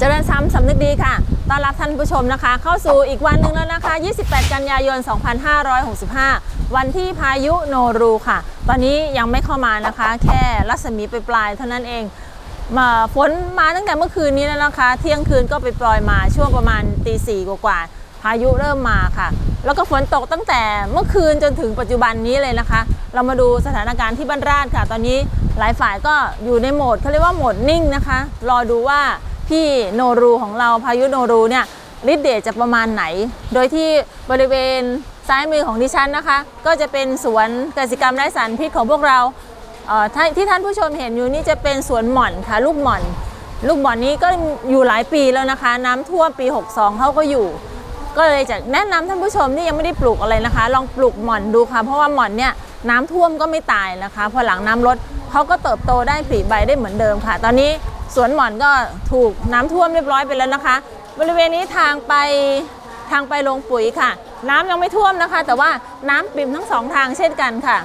เจริญซ้ำสำนึกดีค่ะ ต้อนรับท่านผู้ชมนะคะ เข้าสู่อีกวันหนึ่งแล้วนะคะ 28 กันยายน 2565 วันที่พายุโนรูค่ะ ตอนนี้ยังไม่เข้ามานะคะ แค่รัศมีไปปลายเท่านั้นเองมาฝนมาตั้งแต่เมื่อคืนนี้แล้วนะคะ เที่ยงคืนก็ไปปล่อยมาช่วงประมาณตีสี่กว่าพายุเริ่มมาค่ะ แล้วก็ฝนตกตั้งแต่เมื่อคืนจนถึงปัจจุบันนี้เลยนะคะ เรามาดูสถานการณ์ที่บ้านราชค่ะ ตอนนี้หลายฝ่ายก็อยู่ในโหมดเขาเรียกว่าโหมดนิ่งนะคะ รอดูว่า พี่โนรูของเราพายุโนรูเนี่ยฤทธิ์เดชจะประมาณไหน โดยที่บริเวณซ้ายมือของดิฉันนะคะ ก็จะเป็นสวนกสิกรรมไร้สารพิษของพวกเราเที่ท่านผู้ชมเห็นอยู่นี่จะเป็นสวนหม่อนค่ะ ลูกหม่อน ลูกหม่อนนี้ก็อยู่หลายปีแล้วนะคะ น้ำท่วมปี 62เขาก็อยู่ ก็เลยจะแนะนำท่านผู้ชมที่ยังไม่ได้ปลูกอะไรนะคะ ลองปลูกหม่อนดูค่ะ เพราะว่าหม่อนเนี่ยน้ำท่วมก็ไม่ตายนะคะ พอหลังน้ำลดเขาก็เติบโตได้ผลิใบได้เหมือนเดิมค่ะ ตอนนี้ สวนหม่อนก็ถูกน้ำท่วมเรียบร้อยไปแล้วนะคะ บริเวณนี้ทางไปทางไปลงปุ๋ยค่ะ น้ำยังไม่ท่วมนะคะ แต่ว่าน้ำปิ่มทั้งสองทางเช่นกันค่ะ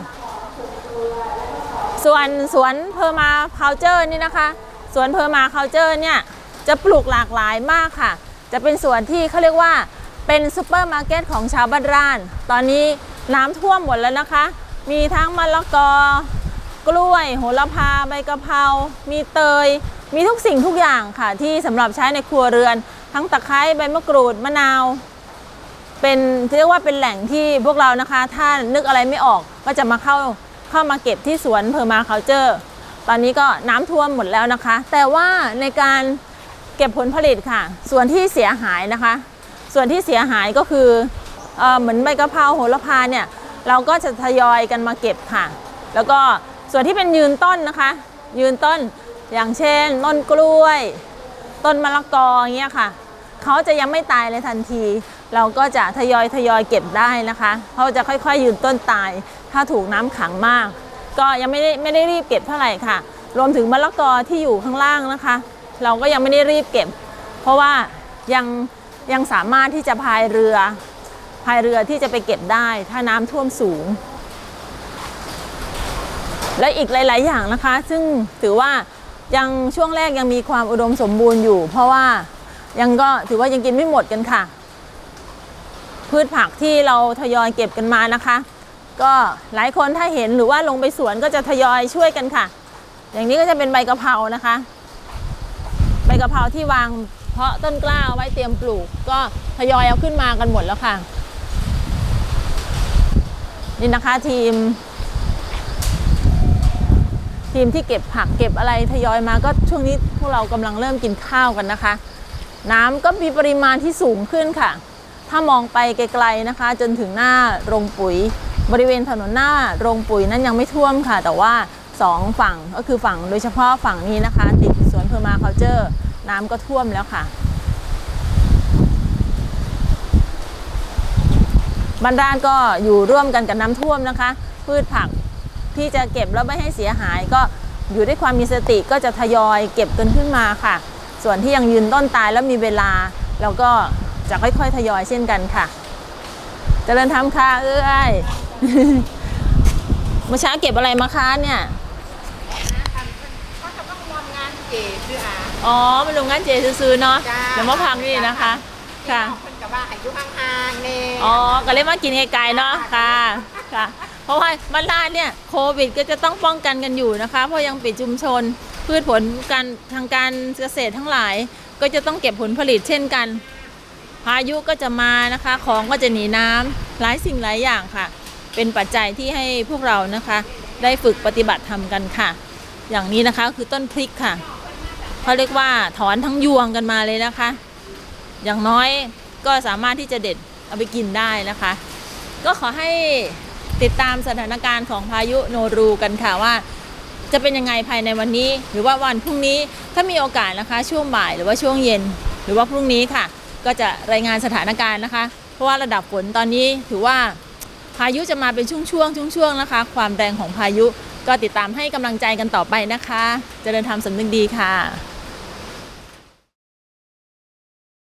ส่วนสวนเพอร์มาเคาเจอร์นี่นะคะสวนเพอร์มาเคาเจอร์เนี่ยจะปลูกหลากหลายมากค่ะ จะเป็นสวนที่เขาเรียกว่าเป็นซูเปอร์มาร์เก็ตของชาวบ้านร่าน ตอนนี้น้ำท่วมหมดแล้วนะคะ มีทั้งมะละกอ กล้วย โหระพา ใบกะเพรา มีเตย มีทุกสิ่งทุกอย่างค่ะที่สำหรับใช้ในครัวเรือน ทั้งตะไคร้ใบมะกรูดมะนาว เป็นเรียกว่าเป็นแหล่งที่พวกเรานะคะ ถ้านึกอะไรไม่ออกก็จะมาเข้าเข้ามาเก็บที่สวนเพอร์มาเคาเจอร์ตอนนี้ก็น้ำท่วมหมดแล้วนะคะ แต่ว่าในการเก็บผลผลิตค่ะ ส่วนที่เสียหายนะคะ ส่วนที่เสียหายก็คือเออเหมือนใบกะเพราโหระพาเนี่ยเราก็จะทยอยกันมาเก็บค่ะ แล้วก็ส่วนที่เป็นยืนต้นนะคะ ยืนต้น อย่างเช่น ต้นกล้วย ต้นมะละกอเงี้ยค่ะเขาจะยังไม่ตายเลยทันที เราก็จะทยอยทยอยเก็บได้นะคะเขาจะค่อยๆยืนต้นตาย ถ้าถูกน้ำขังมาก ก็ยังไม่ได้ไม่ได้รีบเก็บเท่าไหร่ค่ะ รวมถึงมะละกอที่อยู่ข้างล่างนะคะ เราก็ยังไม่ได้รีบเก็บ เพราะว่ายังยังสามารถที่จะพายเรือพายเรือที่จะไปเก็บได้ ถ้าน้ำท่วมสูง และอีกหลาย ๆ อย่างนะคะ ซึ่งถือว่า ยังช่วงแรกยังมีความอุดมสมบูรณ์อยู่ เพราะว่ายังก็ถือว่ายังกินไม่หมดกันค่ะ พืชผักที่เราทยอยเก็บกันมานะคะ ก็หลายคนถ้าเห็นหรือว่าลงไปสวนก็จะทยอยช่วยกันค่ะ อย่างนี้ก็จะเป็นใบกะเพรานะคะ ใบกะเพราที่วางเพาะต้นกล้าเอาไว้เตรียมปลูก ก็ทยอยเอาขึ้นมากันหมดแล้วค่ะ นี่นะคะทีม ทีมที่เก็บผักเก็บอะไรทยอยมาก็ช่วงนี้พวกเรากำลังเริ่มกินข้าวกันนะคะ น้ำก็มีปริมาณที่สูงขึ้นค่ะ ถ้ามองไปไกลๆนะคะ จนถึงหน้าโรงปุ๋ย บริเวณถนนหน้าโรงปุ๋ยนั้นยังไม่ท่วมค่ะ แต่ว่าสองฝั่งก็คือฝั่งโดยเฉพาะฝั่งนี้นะคะ ติดสวนเพอร์มาเคาเจอร์น้ำก็ท่วมแล้วค่ะบ้านร้านก็อยู่ร่วมกันกับน้ำท่วมนะคะ พืชผัก ที่จะเก็บแล้วไม่ให้เสียหาย ก็อยู่ด้วยความมีสติก็จะทยอยเก็บกันขึ้นมาค่ะ ส่วนที่ยังยืนต้นตายแล้วมีเวลาเราก็จะค่อยๆทยอยเช่นกันค่ะเจริญธรรมค่ะเอ้ยเมื่อเช้าเก็บอะไรมาคะเนี่ยก็จะต้องมองงานเจคืออาอ๋อมาลงงานเจซื้อๆเนาะจ้าเดี๋ยวมาพักนี่นะคะ ค่ะเพิ่นกับว่าอายุห่างๆเนี่ยอ๋อก็เลยมากินไกลๆเนาะค่ะ ค่ะ เพราะว่าบ้านลาดเนี่ยโควิดก็จะต้องป้องกันกันอยู่นะคะ เพราะยังปิดชุมชน พืชผลการทางการเกษตรทั้งหลาย ก็จะต้องเก็บผลผลิตเช่นกัน พายุก็จะมานะคะ ของก็จะหนีน้ำหลายสิ่งหลายอย่างค่ะ เป็นปัจจัยที่ให้พวกเรานะคะ ได้ฝึกปฏิบัติทำกันค่ะ อย่างนี้นะคะคือต้นพริกค่ะเขาเรียกว่าถอนทั้งยวงกันมาเลยนะคะ อย่างน้อยก็สามารถที่จะเด็ดเอาไปกินได้นะคะ ก็ขอให้ ติดตามสถานการณ์ของพายุโนรูกันค่ะว่า จะเป็นยังไงภายในวันนี้ หรือว่าวันพรุ่งนี้ถ้ามีโอกาสนะคะ ช่วงบ่ายหรือว่าช่วงเย็น หรือว่าพรุ่งนี้ค่ะ ก็จะรายงานสถานการณ์นะคะ เพราะว่าระดับฝนตอนนี้ถือว่าพายุจะมาเป็นช่วงๆช่วงๆนะคะ ความแรงของพายุก็ติดตามให้กำลังใจกันต่อไปนะคะเจริญธรรมสำนึกดีค่ะ